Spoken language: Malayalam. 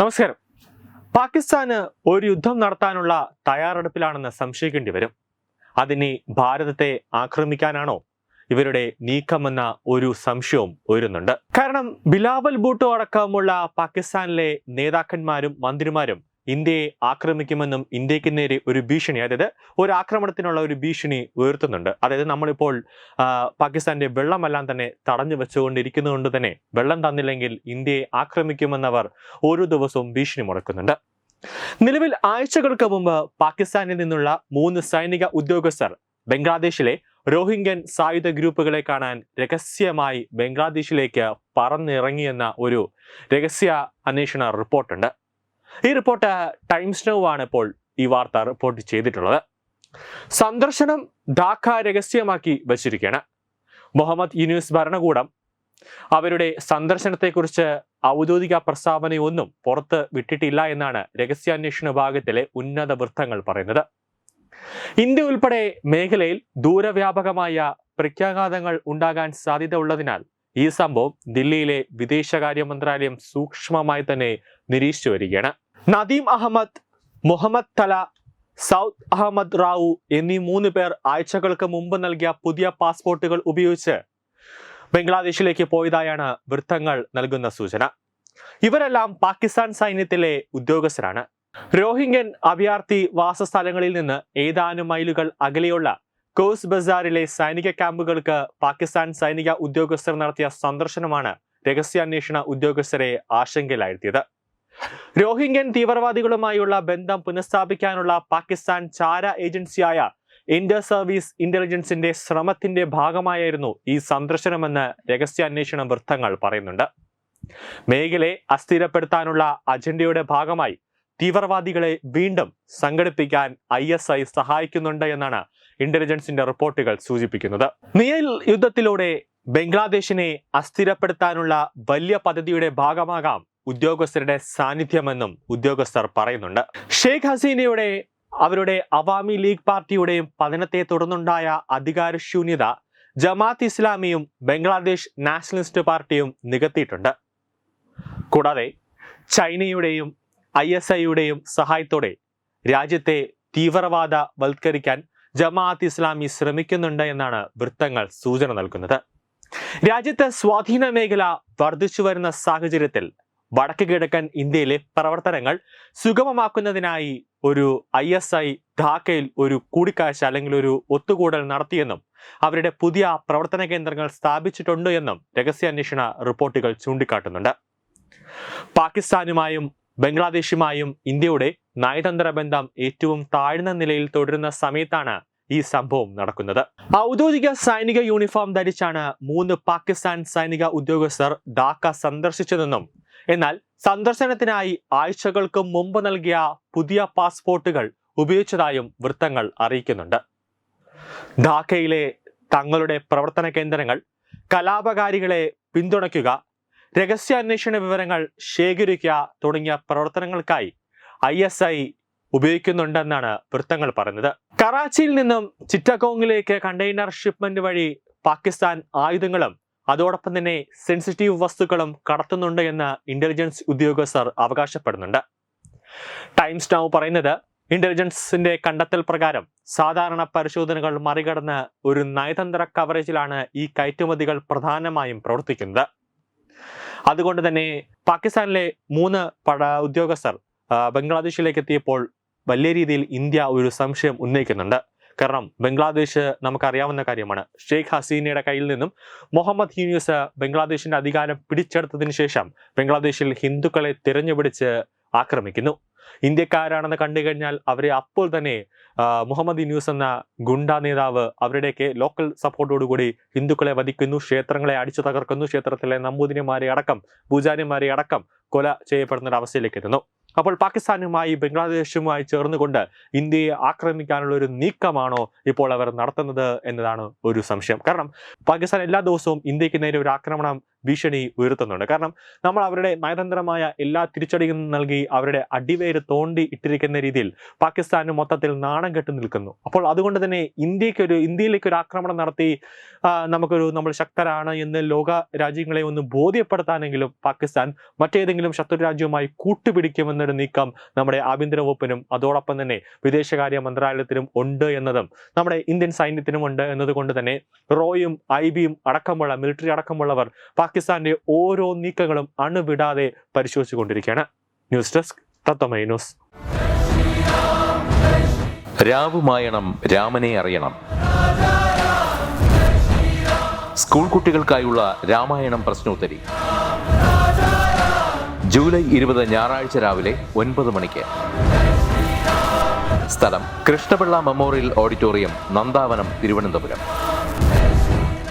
നമസ്കാരം. പാകിസ്ഥാന് ഒരു യുദ്ധം നടത്താനുള്ള തയ്യാറെടുപ്പിലാണെന്ന് സംശയിക്കേണ്ടി വരും. അതിനി ഭാരതത്തെ ആക്രമിക്കാനാണോ ഇവരുടെ നീക്കമെന്ന ഒരു സംശയവും ഉയരുന്നുണ്ട്. കാരണം ബിലാവൽ ബൂട്ടോ അടക്കമുള്ള പാകിസ്ഥാനിലെ നേതാക്കന്മാരും മന്ത്രിമാരും ഇന്ത്യയെ ആക്രമിക്കുമെന്നും ഇന്ത്യയ്ക്ക് നേരെ ഒരു ഭീഷണി അതായത് ഒരു ആക്രമണത്തിനുള്ള ഒരു ഭീഷണി ഉയർത്തുന്നുണ്ട്. അതായത് നമ്മളിപ്പോൾ പാകിസ്ഥാന്റെ വെള്ളമെല്ലാം തന്നെ തടഞ്ഞു വെച്ചുകൊണ്ടിരിക്കുന്നതുകൊണ്ട് തന്നെ വെള്ളം തന്നില്ലെങ്കിൽ ഇന്ത്യയെ ആക്രമിക്കുമെന്നവർ ഓരോ ദിവസവും ഭീഷണി മുടക്കുന്നുണ്ട് നിലവിൽ ആഴ്ചകൾക്ക് മുമ്പ് പാകിസ്ഥാനിൽ നിന്നുള്ള മൂന്ന് സൈനിക ഉദ്യോഗസ്ഥർ ബംഗ്ലാദേശിലെ റോഹിംഗ്യൻ സായുധ ഗ്രൂപ്പുകളെ കാണാൻ രഹസ്യമായി ബംഗ്ലാദേശിലേക്ക് പറന്നിറങ്ങിയെന്ന ഒരു രഹസ്യ അന്വേഷണ റിപ്പോർട്ടുണ്ട്. ഈ റിപ്പോർട്ട് ടൈംസ് നൗ ആണ് ഇപ്പോൾ ഈ വാർത്ത റിപ്പോർട്ട് ചെയ്തിട്ടുള്ളത്. സന്ദർശനം ധാക്ക രഹസ്യമാക്കി വച്ചിരിക്കുകയാണ്. മുഹമ്മദ് യൂനിസ് ഭരണകൂടം അവരുടെ സന്ദർശനത്തെക്കുറിച്ച് ഔദ്യോഗിക പ്രസ്താവനയൊന്നും പുറത്ത് വിട്ടിട്ടില്ല എന്നാണ് രഹസ്യാന്വേഷണ വിഭാഗത്തിലെ ഉന്നത വൃത്തങ്ങൾ പറയുന്നത്. ഇന്ത്യ ഉൾപ്പെടെ മേഖലയിൽ ദൂരവ്യാപകമായ പ്രത്യാഘാതങ്ങൾ ഉണ്ടാകാൻ സാധ്യത ഉള്ളതിനാൽ ഈ സംഭവം ദില്ലിയിലെ വിദേശകാര്യ മന്ത്രാലയം സൂക്ഷ്മമായി തന്നെ നിരീക്ഷിച്ചു വരികയാണ്. നദീം അഹമ്മദ് മുഹമ്മദ് തല സൗദ് അഹമ്മദ് റാവു എന്നീ മൂന്ന് പേർ ആഴ്ചകൾക്ക് മുമ്പ് നൽകിയ പുതിയ പാസ്പോർട്ടുകൾ ഉപയോഗിച്ച് ബംഗ്ലാദേശിലേക്ക് പോയതായാണ് വൃത്തങ്ങൾ നൽകുന്ന സൂചന. ഇവരെല്ലാം പാകിസ്ഥാൻ സൈന്യത്തിലെ ഉദ്യോഗസ്ഥരാണ്. രോഹിംഗ്യൻ അഭയാർത്ഥി വാസസ്ഥലങ്ങളിൽ നിന്ന് ഏതാനും മൈലുകൾ അകലെയുള്ള കോസ് ബസാറിലെ സൈനിക ക്യാമ്പുകൾക്ക് പാകിസ്ഥാൻ സൈനിക ഉദ്യോഗസ്ഥർ നടത്തിയ സന്ദർശനമാണ് രഹസ്യാന്വേഷണ ഉദ്യോഗസ്ഥരെ ആശങ്കയിലാഴ്ത്തിയത്. റോഹിംഗ്യൻ തീവ്രവാദികളുമായുള്ള ബന്ധം പുനഃസ്ഥാപിക്കാനുള്ള പാകിസ്ഥാൻ ചാര ഏജൻസിയായ ഇന്റർ സർവീസ് ഇന്റലിജൻസിന്റെ ശ്രമത്തിന്റെ ഭാഗമായിരുന്നു ഈ സന്ദർശനമെന്ന് രഹസ്യാന്വേഷണ വൃത്തങ്ങൾ പറയുന്നുണ്ട്. മേഖലയെ അസ്ഥിരപ്പെടുത്താനുള്ള അജണ്ടയുടെ ഭാഗമായി തീവ്രവാദികളെ വീണ്ടും സംഘടിപ്പിക്കാൻ ഐ എസ് ഐ സഹായിക്കുന്നുണ്ട് എന്നാണ് ഇന്റലിജൻസിന്റെ റിപ്പോർട്ടുകൾ സൂചിപ്പിക്കുന്നത്. നിയൽ യുദ്ധത്തിലൂടെ ബംഗ്ലാദേശിനെ അസ്ഥിരപ്പെടുത്താനുള്ള വലിയ പദ്ധതിയുടെ ഭാഗമാകാം ഉദ്യോഗസ്ഥരുടെ സാന്നിധ്യമെന്നും ഉദ്യോഗസ്ഥർ പറയുന്നുണ്ട്. ഷെയ്ഖ് ഹസീനയുടെ അവരുടെ അവാമി ലീഗ് പാർട്ടിയുടെയും പതനത്തെ തുടർന്നുണ്ടായ അധികാരശൂന്യത ജമാഅത്ത് ഇസ്ലാമിയും ബംഗ്ലാദേശ് നാഷണലിസ്റ്റ് പാർട്ടിയും നികത്തിയിട്ടുണ്ട്. കൂടാതെ ചൈനയുടെയും ഐ എസ് ഐയുടെയും സഹായത്തോടെ രാജ്യത്തെ തീവ്രവാദ വൽക്കരിക്കാൻ ജമാഅത്ത് ഇസ്ലാമി ശ്രമിക്കുന്നുണ്ട് എന്നാണ് വൃത്തങ്ങൾ സൂചന നൽകുന്നത്. രാജ്യത്തെ സ്വാധീന മേഖല വർദ്ധിച്ചു വരുന്ന സാഹചര്യത്തിൽ വടക്ക് കിഴക്കൻ ഇന്ത്യയിലെ പ്രവർത്തനങ്ങൾ സുഗമമാക്കുന്നതിനായി ഒരു ഐ എസ് ഐ ധാക്കയിൽ ഒരു കൂടിക്കാഴ്ച അല്ലെങ്കിൽ ഒരു ഒത്തുകൂടൽ നടത്തിയെന്നും അവരുടെ പുതിയ പ്രവർത്തന കേന്ദ്രങ്ങൾ സ്ഥാപിച്ചിട്ടുണ്ട് എന്നും രഹസ്യാന്വേഷണ റിപ്പോർട്ടുകൾ ചൂണ്ടിക്കാട്ടുന്നുണ്ട്. പാകിസ്ഥാനുമായും ബംഗ്ലാദേശുമായും ഇന്ത്യയുടെ നയതന്ത്ര ബന്ധം ഏറ്റവും താഴ്ന്ന നിലയിൽ തുടരുന്ന സമയത്താണ് ഈ സംഭവം നടക്കുന്നത്. ഔദ്യോഗിക സൈനിക യൂണിഫോം ധരിച്ചാണ് മൂന്ന് പാകിസ്ഥാൻ സൈനിക ഉദ്യോഗസ്ഥർ ധാക്ക സന്ദർശിച്ചതെന്നും എന്നാൽ സന്ദർശനത്തിനായി ആഴ്ചകൾക്ക് മുമ്പ് നൽകിയ പുതിയ പാസ്പോർട്ടുകൾ ഉപയോഗിച്ചതായും വൃത്തങ്ങൾ അറിയിക്കുന്നുണ്ട്. ധാക്കയിലെ തങ്ങളുടെ പ്രവർത്തന കേന്ദ്രങ്ങൾ കലാപകാരികളെ പിന്തുണയ്ക്കുക രഹസ്യാന്വേഷണ വിവരങ്ങൾ ശേഖരിക്കുക തുടങ്ങിയ പ്രവർത്തനങ്ങൾക്കായി ഐ എസ് ഐ ഉപയോഗിക്കുന്നുണ്ടെന്നാണ് വൃത്തങ്ങൾ പറഞ്ഞത് കറാച്ചിയിൽ നിന്നും ചിറ്റഗോങ്ങിലേക്ക് കണ്ടെയ്നർ ഷിപ്മെന്റ് വഴി പാകിസ്ഥാൻ ആയുധങ്ങളും അതോടൊപ്പം തന്നെ സെൻസിറ്റീവ് വസ്തുക്കളും കടത്തുന്നുണ്ട് എന്ന് ഇന്റലിജൻസ് ഉദ്യോഗസ്ഥർ അവകാശപ്പെടുന്നുണ്ട്. ടൈംസ് നൗ പറയുന്നത് ഇന്റലിജൻസിന്റെ കണ്ടെത്തൽ പ്രകാരം സാധാരണ പരിശോധനകൾ മറികടന്ന് ഒരു നയതന്ത്ര കവറേജിലാണ് ഈ കയറ്റുമതികൾ പ്രധാനമായും പ്രവർത്തിക്കുന്നത്. അതുകൊണ്ട് തന്നെ പാകിസ്ഥാനിലെ മൂന്ന് പട ഉദ്യോഗസ്ഥർ ബംഗ്ലാദേശിലേക്ക് എത്തിയപ്പോൾ വലിയ രീതിയിൽ ഇന്ത്യ ഒരു സംശയം ഉന്നയിക്കുന്നുണ്ട്. കാരണം ബംഗ്ലാദേശ് നമുക്കറിയാവുന്ന കാര്യമാണ്. ഷെയ്ഖ് ഹസീനയുടെ കയ്യിൽ നിന്നും മുഹമ്മദ് യൂനിസ് ബംഗ്ലാദേശിന്റെ അധികാരം പിടിച്ചെടുത്തതിന് ശേഷം ബംഗ്ലാദേശിൽ ഹിന്ദുക്കളെ തിരഞ്ഞുപിടിച്ച് ആക്രമിക്കുന്നു. ഇന്ത്യക്കാരാണെന്ന് കണ്ടു കഴിഞ്ഞാൽ അവരെ അപ്പോൾ തന്നെ മുഹമ്മദ് യൂനിസ് എന്ന ഗുണ്ട നേതാവ് അവരുടെയൊക്കെ ലോക്കൽ സപ്പോർട്ടോടുകൂടി ഹിന്ദുക്കളെ വധിക്കുന്നു ക്ഷേത്രങ്ങളെ അടിച്ചു തകർക്കുന്നു ക്ഷേത്രത്തിലെ നമ്പൂതിരിമാരെ അടക്കം പൂജാരിമാരെ അടക്കം കൊല ചെയ്യപ്പെടുന്ന ഒരു അവസ്ഥയിലേക്ക് എത്തുന്നു. അപ്പോൾ പാകിസ്ഥാനുമായി ബംഗ്ലാദേശുമായി ചേർന്നുകൊണ്ട് ഇന്ത്യയെ ആക്രമിക്കാനുള്ള ഒരു നീക്കമാണോ ഇപ്പോൾ അവർ നടത്തുന്നത് എന്നതാണ് ഒരു സംശയം. കാരണം പാകിസ്ഥാൻ എല്ലാ ദിവസവും ഇന്ത്യയ്ക്ക് നേരെ ഒരു ആക്രമണം ഭീഷണി ഉയർത്തുന്നുണ്ട്. കാരണം നമ്മൾ അവരുടെ നയതന്ത്രമായ എല്ലാ തിരിച്ചടിയും നൽകി അവരുടെ അടിവേര് തോണ്ടി ഇട്ടിരിക്കുന്ന രീതിയിൽ പാകിസ്ഥാന് മൊത്തത്തിൽ നാണം കെട്ടു നിൽക്കുന്നു. അപ്പോൾ അതുകൊണ്ട് തന്നെ ഇന്ത്യക്കൊരു ഇന്ത്യയിലേക്ക് ഒരു ആക്രമണം നടത്തി നമുക്കൊരു നമ്മൾ ശക്തരാണ് എന്ന് ലോക രാജ്യങ്ങളെ ഒന്ന് ബോധ്യപ്പെടുത്താനെങ്കിലും പാകിസ്ഥാൻ മറ്റേതെങ്കിലും ശത്രു രാജ്യവുമായി കൂട്ടുപിടിക്കുമെന്നൊരു നീക്കം നമ്മുടെ ആഭ്യന്തര വകുപ്പിനും അതോടൊപ്പം തന്നെ വിദേശകാര്യ മന്ത്രാലയത്തിനും ഉണ്ട് എന്നതും നമ്മുടെ ഇന്ത്യൻ സൈന്യത്തിനും ഉണ്ട് എന്നതുകൊണ്ട് തന്നെ റോയും ഐ ബിയും അടക്കമുള്ള മിലിറ്ററി അടക്കമുള്ളവർ പാകിസ്ഥാന്റെ ഓരോ നീക്കങ്ങളും അണുവിടാതെ പരിശോധിച്ചുകൊണ്ടിരിക്കുകയാണ്. News desk Tatvamayi news. രാവുമായണം രാമനെ അറിയണം. സ്കൂൾ കുട്ടികൾക്കായുള്ള രാമായണം പ്രശ്നോത്തരി. ജൂലൈ ഇരുപത് ഞായറാഴ്ച രാവിലെ ഒൻപത് മണിക്ക്. സ്ഥലം കൃഷ്ണപിള്ള മെമ്മോറിയൽ ഓഡിറ്റോറിയം നന്ദാവനം തിരുവനന്തപുരം.